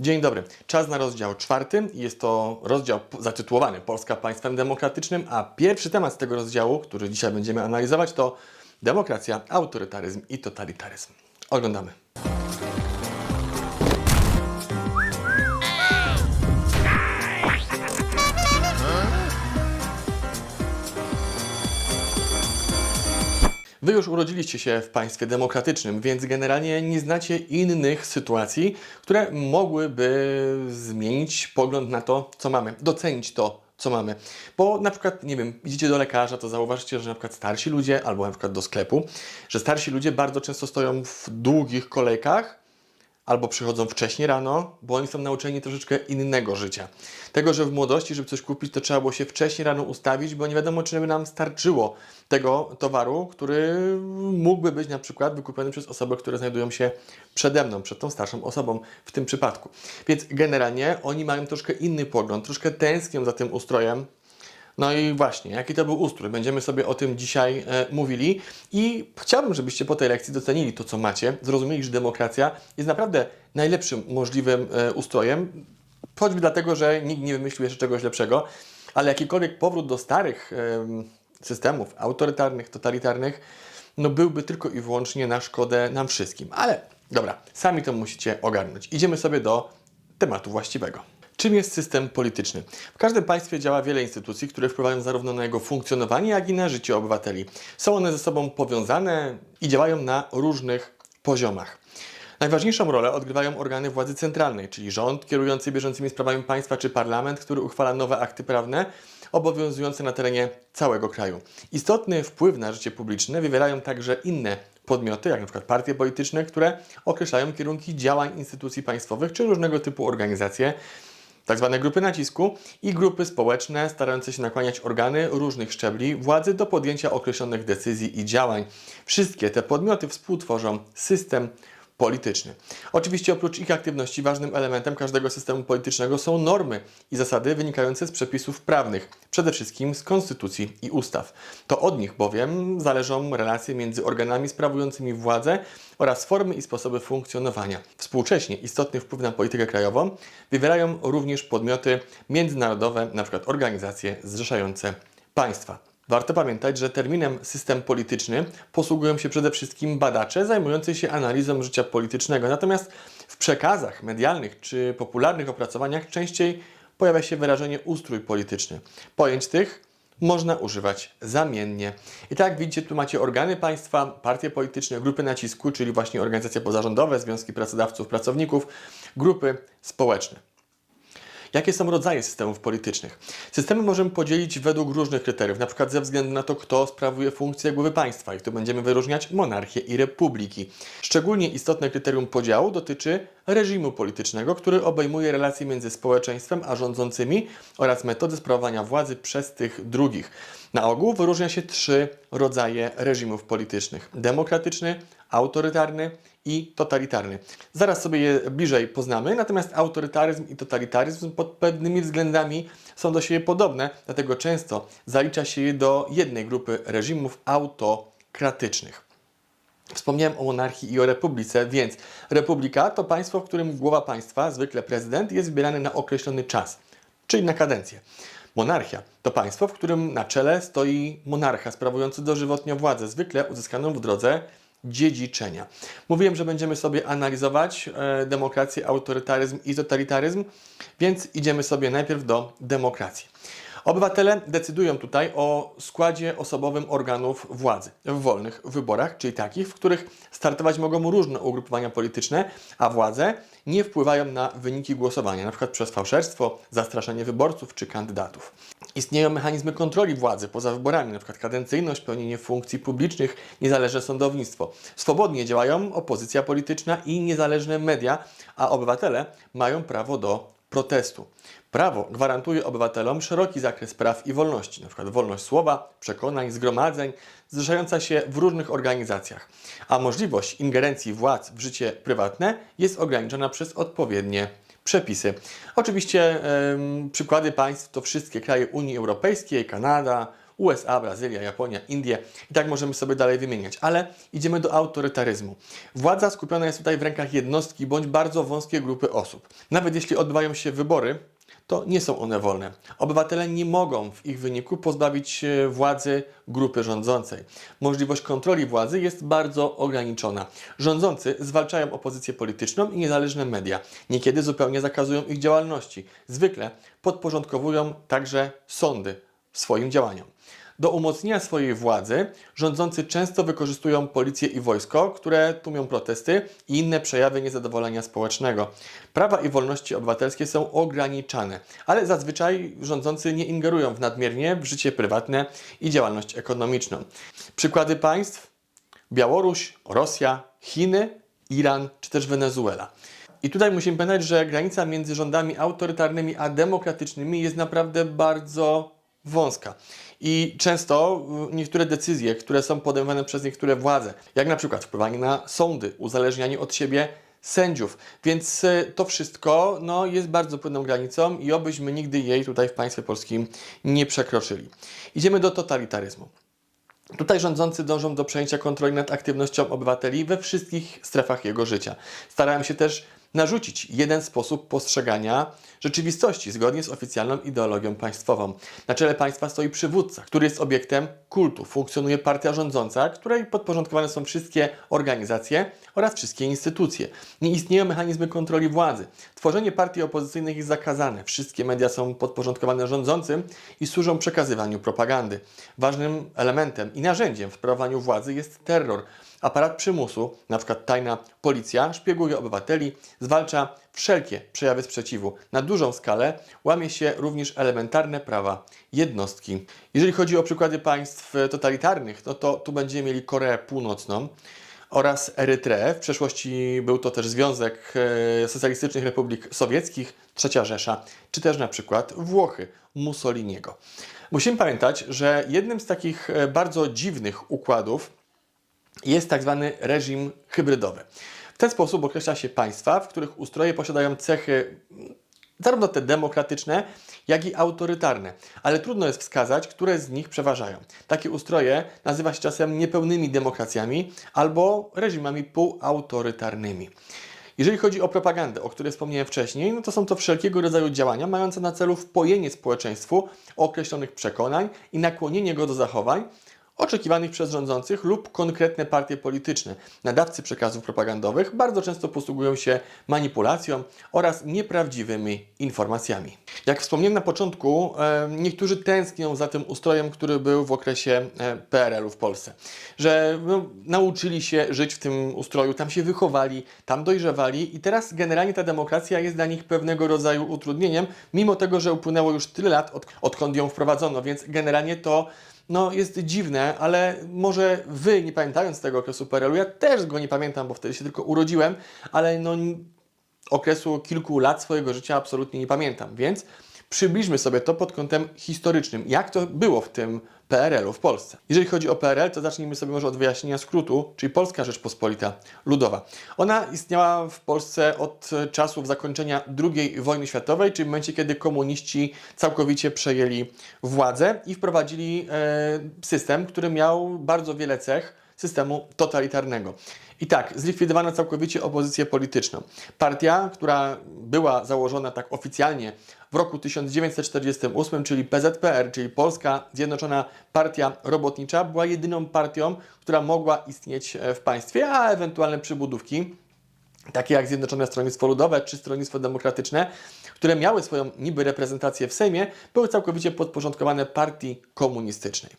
Dzień dobry. Czas na rozdział czwarty. Jest to rozdział zatytułowany Polska państwem demokratycznym, a pierwszy temat z tego rozdziału, który dzisiaj będziemy analizować, to demokracja, autorytaryzm i totalitaryzm. Oglądamy. Wy już urodziliście się w państwie demokratycznym, więc generalnie nie znacie innych sytuacji, które mogłyby zmienić pogląd na to, co mamy, docenić to, co mamy. Bo na przykład, nie wiem, idziecie do lekarza, to zauważycie, że na przykład starsi ludzie, albo na przykład do sklepu, że starsi ludzie bardzo często stoją w długich kolejkach, albo przychodzą wcześniej rano, bo oni są nauczeni troszeczkę innego życia. Tego, że w młodości, żeby coś kupić, to trzeba było się wcześniej rano ustawić, bo nie wiadomo, czy by nam starczyło tego towaru, który mógłby być na przykład wykupiony przez osoby, które znajdują się przede mną, przed tą starszą osobą w tym przypadku. Więc generalnie oni mają troszkę inny pogląd, troszkę tęsknią za tym ustrojem, no i właśnie, jaki to był ustrój? Będziemy sobie o tym dzisiaj e, mówili i chciałbym, żebyście po tej lekcji docenili to, co macie, zrozumieli, że demokracja jest naprawdę najlepszym możliwym e, ustrojem, choćby dlatego, że nikt nie wymyślił jeszcze czegoś lepszego, ale jakikolwiek powrót do starych em, systemów autorytarnych, totalitarnych, no byłby tylko i wyłącznie na szkodę nam wszystkim. Ale dobra, sami to musicie ogarnąć. Idziemy sobie do tematu właściwego. Czym jest system polityczny? W każdym państwie działa wiele instytucji, które wpływają zarówno na jego funkcjonowanie, jak i na życie obywateli. Są one ze sobą powiązane i działają na różnych poziomach. Najważniejszą rolę odgrywają organy władzy centralnej, czyli rząd kierujący bieżącymi sprawami państwa, czy parlament, który uchwala nowe akty prawne obowiązujące na terenie całego kraju. Istotny wpływ na życie publiczne wywierają także inne podmioty, jak np. partie polityczne, które określają kierunki działań instytucji państwowych czy różnego typu organizacje, tak zwane grupy nacisku i grupy społeczne starające się nakłaniać organy różnych szczebli władzy do podjęcia określonych decyzji i działań. Wszystkie te podmioty współtworzą system polityczny. Oczywiście oprócz ich aktywności ważnym elementem każdego systemu politycznego są normy i zasady wynikające z przepisów prawnych, przede wszystkim z konstytucji i ustaw. To od nich bowiem zależą relacje między organami sprawującymi władzę oraz formy i sposoby funkcjonowania. Współcześnie istotny wpływ na politykę krajową wywierają również podmioty międzynarodowe, np. organizacje zrzeszające państwa. Warto pamiętać, że terminem system polityczny posługują się przede wszystkim badacze zajmujący się analizą życia politycznego. Natomiast w przekazach medialnych czy popularnych opracowaniach częściej pojawia się wyrażenie ustrój polityczny. Pojęć tych można używać zamiennie. I tak jak widzicie, tu macie organy państwa, partie polityczne, grupy nacisku, czyli właśnie organizacje pozarządowe, związki pracodawców, pracowników, grupy społeczne. Jakie są rodzaje systemów politycznych? Systemy możemy podzielić według różnych kryteriów, na przykład ze względu na to, kto sprawuje funkcję głowy państwa. I tu będziemy wyróżniać monarchię i republiki. Szczególnie istotne kryterium podziału dotyczy reżimu politycznego, który obejmuje relacje między społeczeństwem a rządzącymi oraz metody sprawowania władzy przez tych drugich. Na ogół wyróżnia się trzy rodzaje reżimów politycznych: demokratyczny, autorytarny i totalitarny. Zaraz sobie je bliżej poznamy, natomiast autorytaryzm i totalitaryzm pod pewnymi względami są do siebie podobne, dlatego często zalicza się je do jednej grupy reżimów autokratycznych. Wspomniałem o monarchii i o republice, więc republika to państwo, w którym głowa państwa, zwykle prezydent, jest wybierany na określony czas, czyli na kadencję. Monarchia to państwo, w którym na czele stoi monarcha sprawujący dożywotnio władzę, zwykle uzyskaną w drodze dziedziczenia. Mówiłem, że będziemy sobie analizować e, demokrację, autorytaryzm i totalitaryzm, więc idziemy sobie najpierw do demokracji. Obywatele decydują tutaj o składzie osobowym organów władzy w wolnych wyborach, czyli takich, w których startować mogą różne ugrupowania polityczne, a władze nie wpływają na wyniki głosowania, np. przez fałszerstwo, zastraszanie wyborców czy kandydatów. Istnieją mechanizmy kontroli władzy poza wyborami, np. kadencyjność, pełnienie funkcji publicznych, niezależne sądownictwo. Swobodnie działają opozycja polityczna i niezależne media, a obywatele mają prawo do protestu. Prawo gwarantuje obywatelom szeroki zakres praw i wolności, np. wolność słowa, przekonań, zgromadzeń, zrzeszająca się w różnych organizacjach, a możliwość ingerencji władz w życie prywatne jest ograniczona przez odpowiednie przepisy. Oczywiście em, przykłady państw to wszystkie kraje Unii Europejskiej, Kanada, USA, Brazylia, Japonia, Indie i tak możemy sobie dalej wymieniać. Ale idziemy do autorytaryzmu. Władza skupiona jest tutaj w rękach jednostki bądź bardzo wąskiej grupy osób. Nawet jeśli odbywają się wybory, to nie są one wolne. Obywatele nie mogą w ich wyniku pozbawić władzy grupy rządzącej. Możliwość kontroli władzy jest bardzo ograniczona. Rządzący zwalczają opozycję polityczną i niezależne media. Niekiedy zupełnie zakazują ich działalności. Zwykle podporządkowują także sądy swoim działaniom. Do umocnienia swojej władzy rządzący często wykorzystują policję i wojsko, które tłumią protesty i inne przejawy niezadowolenia społecznego. Prawa i wolności obywatelskie są ograniczane, ale zazwyczaj rządzący nie ingerują w nadmiernie w życie prywatne i działalność ekonomiczną. Przykłady państw: Białoruś, Rosja, Chiny, Iran czy też Wenezuela. I tutaj musimy pamiętać, że granica między rządami autorytarnymi a demokratycznymi jest naprawdę bardzo wąska. I często y, niektóre decyzje, które są podejmowane przez niektóre władze, jak na przykład wpływanie na sądy, uzależnianie od siebie sędziów. Więc y, to wszystko no, jest bardzo płynną granicą i obyśmy nigdy jej tutaj w państwie polskim nie przekroczyli. Idziemy do totalitaryzmu. Tutaj rządzący dążą do przejęcia kontroli nad aktywnością obywateli we wszystkich strefach jego życia. Starają się też narzucić jeden sposób postrzegania rzeczywistości zgodnie z oficjalną ideologią państwową. Na czele państwa stoi przywódca, który jest obiektem kultu. Funkcjonuje partia rządząca, której podporządkowane są wszystkie organizacje oraz wszystkie instytucje. Nie istnieją mechanizmy kontroli władzy. Tworzenie partii opozycyjnych jest zakazane. Wszystkie media są podporządkowane rządzącym i służą przekazywaniu propagandy. Ważnym elementem i narzędziem w sprawowaniu władzy jest terror. Aparat przymusu, np. tajna policja, szpieguje obywateli, zwalcza wszelkie przejawy sprzeciwu. Na dużą skalę łamie się również elementarne prawa jednostki. Jeżeli chodzi o przykłady państw totalitarnych, no to tu będziemy mieli Koreę Północną oraz Erytreę. W przeszłości był to też Związek e, Socjalistycznych Republik Sowieckich, Trzecia Rzesza, czy też na przykład Włochy Mussoliniego. Musimy pamiętać, że jednym z takich e, bardzo dziwnych układów jest tak zwany reżim hybrydowy. W ten sposób określa się państwa, w których ustroje posiadają cechy mm, zarówno te demokratyczne, jak i autorytarne, ale trudno jest wskazać, które z nich przeważają. Takie ustroje nazywa się czasem niepełnymi demokracjami albo reżimami półautorytarnymi. Jeżeli chodzi o propagandę, o której wspomniałem wcześniej, no to są to wszelkiego rodzaju działania mające na celu wpojenie społeczeństwu określonych przekonań i nakłonienie go do zachowań, oczekiwanych przez rządzących lub konkretne partie polityczne. Nadawcy przekazów propagandowych bardzo często posługują się manipulacją oraz nieprawdziwymi informacjami. Jak wspomniałem na początku, niektórzy tęsknią za tym ustrojem, który był w okresie e, PRL-u w Polsce. Że no, nauczyli się żyć w tym ustroju, tam się wychowali, tam dojrzewali i teraz generalnie ta demokracja jest dla nich pewnego rodzaju utrudnieniem, mimo tego, że upłynęło już tyle lat, od, odkąd ją wprowadzono, więc generalnie to no jest dziwne, ale może wy, nie pamiętając tego okresu PRL-u, ja też go nie pamiętam, bo wtedy się tylko urodziłem, ale no okresu kilku lat swojego życia absolutnie nie pamiętam, więc przybliżmy sobie to pod kątem historycznym, jak to było w tym PRL-u w Polsce. Jeżeli chodzi o PRL, to zacznijmy sobie może od wyjaśnienia skrótu, czyli Polska Rzeczpospolita Ludowa. Ona istniała w Polsce od czasów zakończenia II wojny światowej, czyli w momencie, kiedy komuniści całkowicie przejęli władzę i wprowadzili e, system, który miał bardzo wiele cech systemu totalitarnego. I tak, zlikwidowano całkowicie opozycję polityczną. Partia, która była założona tak oficjalnie w roku 1948, czyli PZPR, czyli Polska Zjednoczona Partia Robotnicza, była jedyną partią, która mogła istnieć w państwie, a ewentualne przybudówki takie jak Zjednoczone Stronnictwo Ludowe czy Stronnictwo Demokratyczne, które miały swoją niby reprezentację w Sejmie, były całkowicie podporządkowane partii komunistycznej.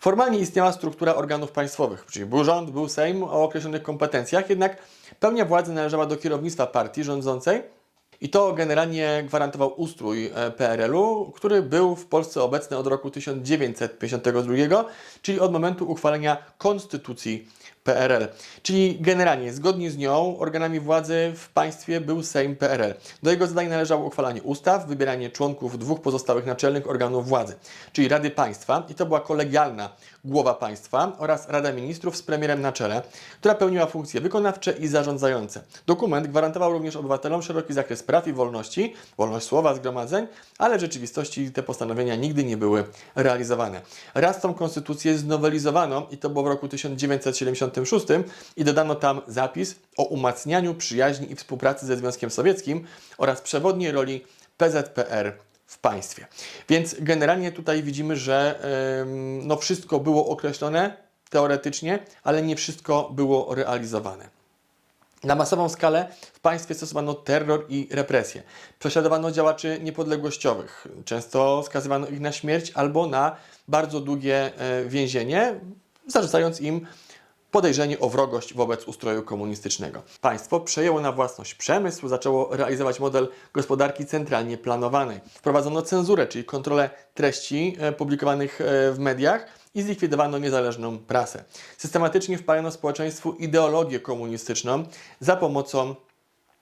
Formalnie istniała struktura organów państwowych, czyli był rząd, był Sejm o określonych kompetencjach, jednak pełnia władzy należała do kierownictwa partii rządzącej i to generalnie gwarantował ustrój e, PRL-u, który był w Polsce obecny od roku 1952, czyli od momentu uchwalenia Konstytucji PRL. Czyli generalnie, zgodnie z nią, organami władzy w państwie był Sejm PRL. Do jego zadań należało uchwalanie ustaw, wybieranie członków dwóch pozostałych naczelnych organów władzy, czyli Rady Państwa, i to była kolegialna głowa państwa, oraz Rada Ministrów z premierem na czele, która pełniła funkcje wykonawcze i zarządzające. Dokument gwarantował również obywatelom szeroki zakres praw i wolności, wolność słowa, zgromadzeń, ale w rzeczywistości te postanowienia nigdy nie były realizowane. Raz tą konstytucję znowelizowano i to było w roku 1976 i dodano tam zapis o umacnianiu przyjaźni i współpracy ze Związkiem Sowieckim oraz przewodniej roli PZPR w państwie. Więc generalnie tutaj widzimy, że ym, no wszystko było określone teoretycznie, ale nie wszystko było realizowane. Na masową skalę w państwie stosowano terror i represje. Prześladowano działaczy niepodległościowych. Często skazywano ich na śmierć albo na bardzo długie e, więzienie, zarzucając im podejrzenie o wrogość wobec ustroju komunistycznego. Państwo przejęło na własność przemysł, zaczęło realizować model gospodarki centralnie planowanej. Wprowadzono cenzurę, czyli kontrolę treści e, publikowanych e, w mediach i zlikwidowano niezależną prasę. Systematycznie wpajano społeczeństwu ideologię komunistyczną za pomocą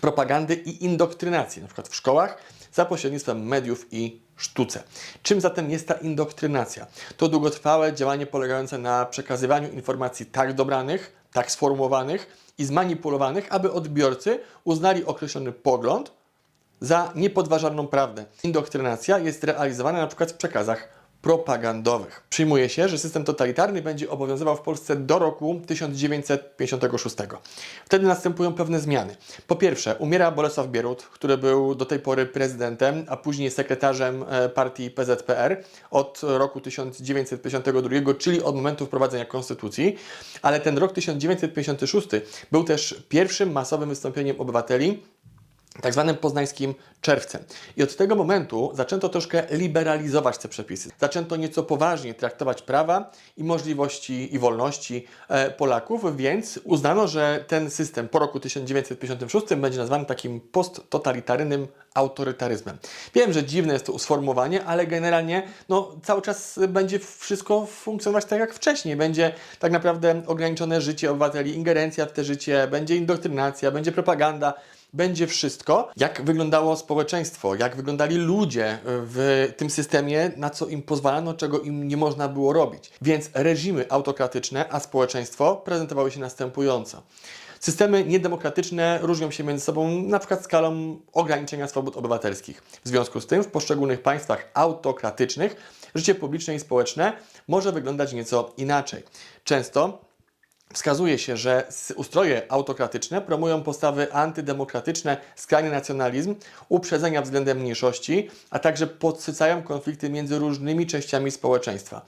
propagandy i indoktrynacji, na przykład w szkołach, za pośrednictwem mediów i sztuce. Czym zatem jest ta indoktrynacja? To długotrwałe działanie polegające na przekazywaniu informacji tak dobranych, tak sformułowanych i zmanipulowanych, aby odbiorcy uznali określony pogląd za niepodważalną prawdę. Indoktrynacja jest realizowana na przykład w przekazach propagandowych. Przyjmuje się, że system totalitarny będzie obowiązywał w Polsce do roku 1956. Wtedy następują pewne zmiany. Po pierwsze, umiera Bolesław Bierut, który był do tej pory prezydentem, a później sekretarzem e, partii PZPR od roku 1952, czyli od momentu wprowadzenia konstytucji, ale ten rok 1956 był też pierwszym masowym wystąpieniem obywateli tak zwanym poznańskim czerwcem. I od tego momentu zaczęto troszkę liberalizować te przepisy. Zaczęto nieco poważnie traktować prawa i możliwości i wolności e, Polaków, więc uznano, że ten system po roku 1956 będzie nazwany takim posttotalitarnym autorytaryzmem. Wiem, że dziwne jest to sformułowanie, ale generalnie no, cały czas będzie wszystko funkcjonować tak jak wcześniej. Będzie tak naprawdę ograniczone życie obywateli, ingerencja w te życie, będzie indoktrynacja, będzie propaganda będzie wszystko, jak wyglądało społeczeństwo, jak wyglądali ludzie w tym systemie, na co im pozwalano, czego im nie można było robić. Więc reżimy autokratyczne, a społeczeństwo prezentowały się następująco. Systemy niedemokratyczne różnią się między sobą na przykład skalą ograniczenia swobód obywatelskich. W związku z tym w poszczególnych państwach autokratycznych życie publiczne i społeczne może wyglądać nieco inaczej. Często Wskazuje się, że ustroje autokratyczne promują postawy antydemokratyczne, skrajny nacjonalizm, uprzedzenia względem mniejszości, a także podsycają konflikty między różnymi częściami społeczeństwa.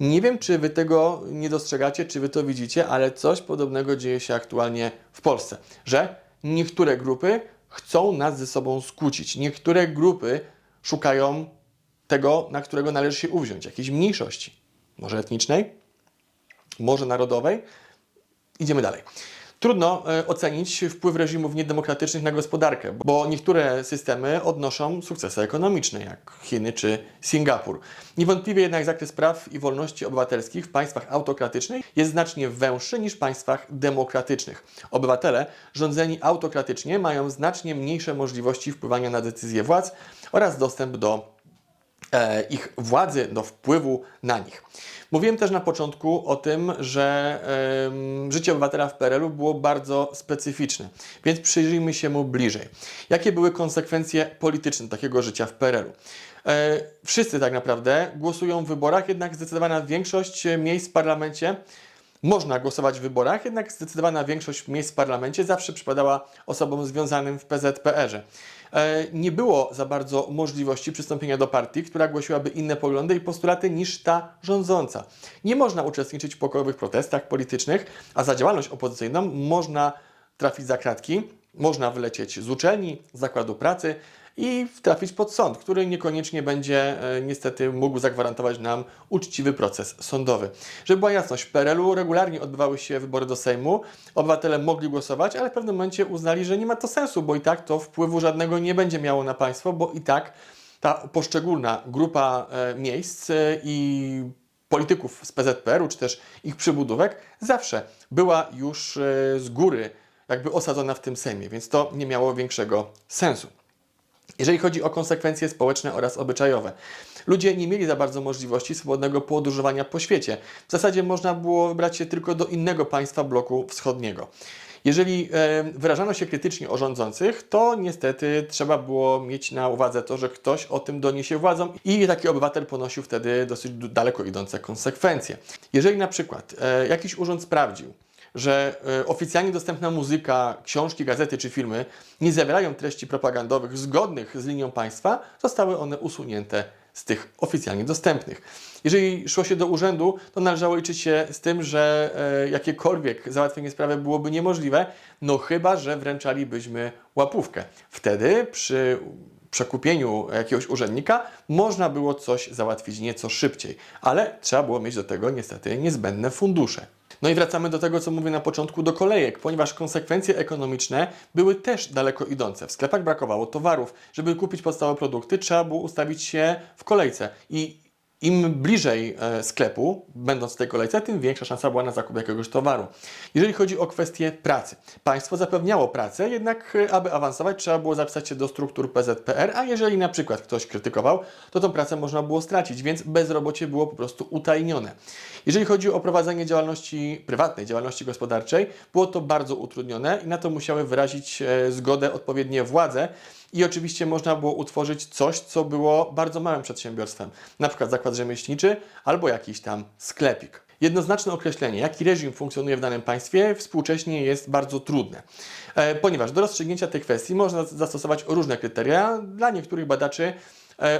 Nie wiem, czy Wy tego nie dostrzegacie, czy Wy to widzicie, ale coś podobnego dzieje się aktualnie w Polsce, że niektóre grupy chcą nas ze sobą skłócić. Niektóre grupy szukają tego, na którego należy się uwziąć, jakiejś mniejszości, może etnicznej, może narodowej, Idziemy dalej. Trudno e, ocenić wpływ reżimów niedemokratycznych na gospodarkę, bo niektóre systemy odnoszą sukcesy ekonomiczne, jak Chiny czy Singapur. Niewątpliwie jednak zakres praw i wolności obywatelskich w państwach autokratycznych jest znacznie węższy niż w państwach demokratycznych. Obywatele rządzeni autokratycznie mają znacznie mniejsze możliwości wpływania na decyzje władz oraz dostęp do ich władzy, do wpływu na nich. Mówiłem też na początku o tym, że y, życie obywatela w PRL-u było bardzo specyficzne, więc przyjrzyjmy się mu bliżej. Jakie były konsekwencje polityczne takiego życia w PRL-u? E, wszyscy tak naprawdę głosują w wyborach, jednak zdecydowana większość miejsc w parlamencie można głosować w wyborach, jednak zdecydowana większość miejsc w parlamencie zawsze przypadała osobom związanym w PZPR-ze. E, nie było za bardzo możliwości przystąpienia do partii, która głosiłaby inne poglądy i postulaty niż ta rządząca. Nie można uczestniczyć w pokojowych protestach politycznych, a za działalność opozycyjną można trafić za kratki, można wylecieć z uczelni, z zakładu pracy, i trafić pod sąd, który niekoniecznie będzie e, niestety mógł zagwarantować nam uczciwy proces sądowy. Żeby była jasność, w PRL-u regularnie odbywały się wybory do Sejmu, obywatele mogli głosować, ale w pewnym momencie uznali, że nie ma to sensu, bo i tak to wpływu żadnego nie będzie miało na państwo, bo i tak ta poszczególna grupa e, miejsc e, i polityków z PZPR-u, czy też ich przybudówek, zawsze była już z góry jakby osadzona w tym Sejmie, więc to nie miało większego sensu. Jeżeli chodzi o konsekwencje społeczne oraz obyczajowe, ludzie nie mieli za bardzo możliwości swobodnego podróżowania po świecie. W zasadzie można było wybrać się tylko do innego państwa bloku wschodniego. Jeżeli e, wyrażano się krytycznie o rządzących, to niestety trzeba było mieć na uwadze to, że ktoś o tym doniesie władzom i taki obywatel ponosił wtedy dosyć daleko idące konsekwencje. Jeżeli na przykład e, jakiś urząd sprawdził, że e, oficjalnie dostępna muzyka, książki, gazety czy filmy nie zawierają treści propagandowych zgodnych z linią państwa, zostały one usunięte z tych oficjalnie dostępnych. Jeżeli szło się do urzędu, to należało liczyć się z tym, że e, jakiekolwiek załatwienie sprawy byłoby niemożliwe, no chyba, że wręczalibyśmy łapówkę. Wtedy przy przekupieniu jakiegoś urzędnika można było coś załatwić nieco szybciej, ale trzeba było mieć do tego niestety niezbędne fundusze. No i wracamy do tego, co mówię na początku, do kolejek, ponieważ konsekwencje ekonomiczne były też daleko idące. W sklepach brakowało towarów. Żeby kupić podstawowe produkty, trzeba było ustawić się w kolejce. I im bliżej e, sklepu, będąc w tej kolejce, tym większa szansa była na zakup jakiegoś towaru. Jeżeli chodzi o kwestię pracy, państwo zapewniało pracę, jednak e, aby awansować, trzeba było zapisać się do struktur PZPR, a jeżeli na przykład ktoś krytykował, to tą pracę można było stracić, więc bezrobocie było po prostu utajnione. Jeżeli chodzi o prowadzenie działalności prywatnej, działalności gospodarczej, było to bardzo utrudnione i na to musiały wyrazić e, zgodę odpowiednie władze. I oczywiście można było utworzyć coś, co było bardzo małym przedsiębiorstwem, na przykład zakład rzemieślniczy albo jakiś tam sklepik. Jednoznaczne określenie, jaki reżim funkcjonuje w danym państwie, współcześnie jest bardzo trudne, e, ponieważ do rozstrzygnięcia tej kwestii można zastosować różne kryteria. Dla niektórych badaczy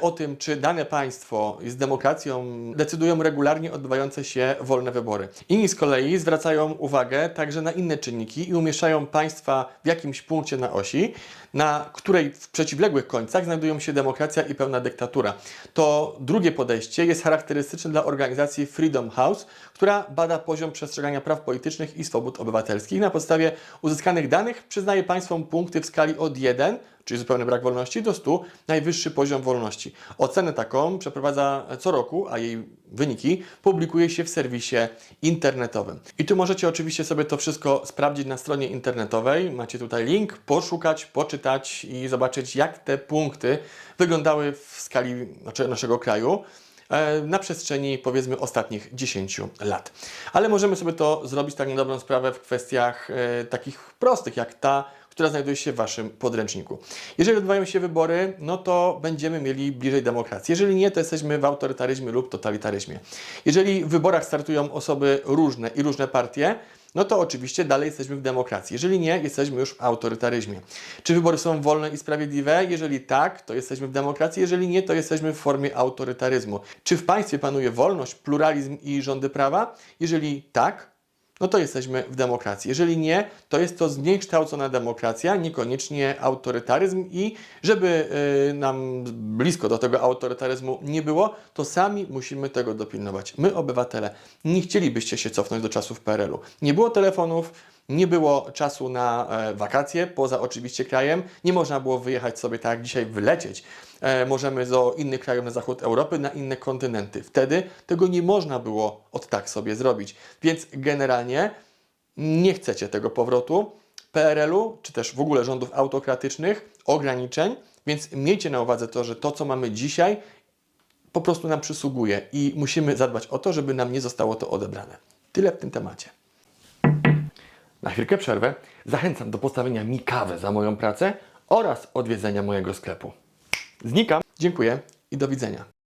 o tym, czy dane państwo jest demokracją, decydują regularnie odbywające się wolne wybory. Inni z kolei zwracają uwagę także na inne czynniki i umieszczają państwa w jakimś punkcie na osi, na której w przeciwległych końcach znajdują się demokracja i pełna dyktatura. To drugie podejście jest charakterystyczne dla organizacji Freedom House, która bada poziom przestrzegania praw politycznych i swobód obywatelskich. Na podstawie uzyskanych danych przyznaje państwom punkty w skali od 1 czyli zupełny brak wolności, do 100 najwyższy poziom wolności. Ocenę taką przeprowadza co roku, a jej wyniki publikuje się w serwisie internetowym. I tu możecie oczywiście sobie to wszystko sprawdzić na stronie internetowej. Macie tutaj link, poszukać, poczytać i zobaczyć, jak te punkty wyglądały w skali znaczy naszego kraju e, na przestrzeni powiedzmy ostatnich 10 lat. Ale możemy sobie to zrobić tak na dobrą sprawę w kwestiach e, takich prostych, jak ta, która znajduje się w Waszym podręczniku. Jeżeli odbywają się wybory, no to będziemy mieli bliżej demokracji. Jeżeli nie, to jesteśmy w autorytaryzmie lub totalitaryzmie. Jeżeli w wyborach startują osoby różne i różne partie, no to oczywiście dalej jesteśmy w demokracji. Jeżeli nie, jesteśmy już w autorytaryzmie. Czy wybory są wolne i sprawiedliwe? Jeżeli tak, to jesteśmy w demokracji. Jeżeli nie, to jesteśmy w formie autorytaryzmu. Czy w państwie panuje wolność, pluralizm i rządy prawa? Jeżeli tak, no to jesteśmy w demokracji. Jeżeli nie, to jest to zniekształcona demokracja, niekoniecznie autorytaryzm i żeby y, nam blisko do tego autorytaryzmu nie było, to sami musimy tego dopilnować. My, obywatele, nie chcielibyście się cofnąć do czasów PRL-u. Nie było telefonów, nie było czasu na e, wakacje, poza oczywiście krajem. Nie można było wyjechać sobie tak jak dzisiaj, wylecieć. E, możemy do innych krajów na zachód Europy, na inne kontynenty. Wtedy tego nie można było od tak sobie zrobić. Więc generalnie nie chcecie tego powrotu PRL-u, czy też w ogóle rządów autokratycznych, ograniczeń, więc miejcie na uwadze to, że to, co mamy dzisiaj, po prostu nam przysługuje i musimy zadbać o to, żeby nam nie zostało to odebrane. Tyle w tym temacie. Na chwilkę przerwę. Zachęcam do postawienia mi kawy za moją pracę oraz odwiedzenia mojego sklepu. Znikam. Dziękuję i do widzenia.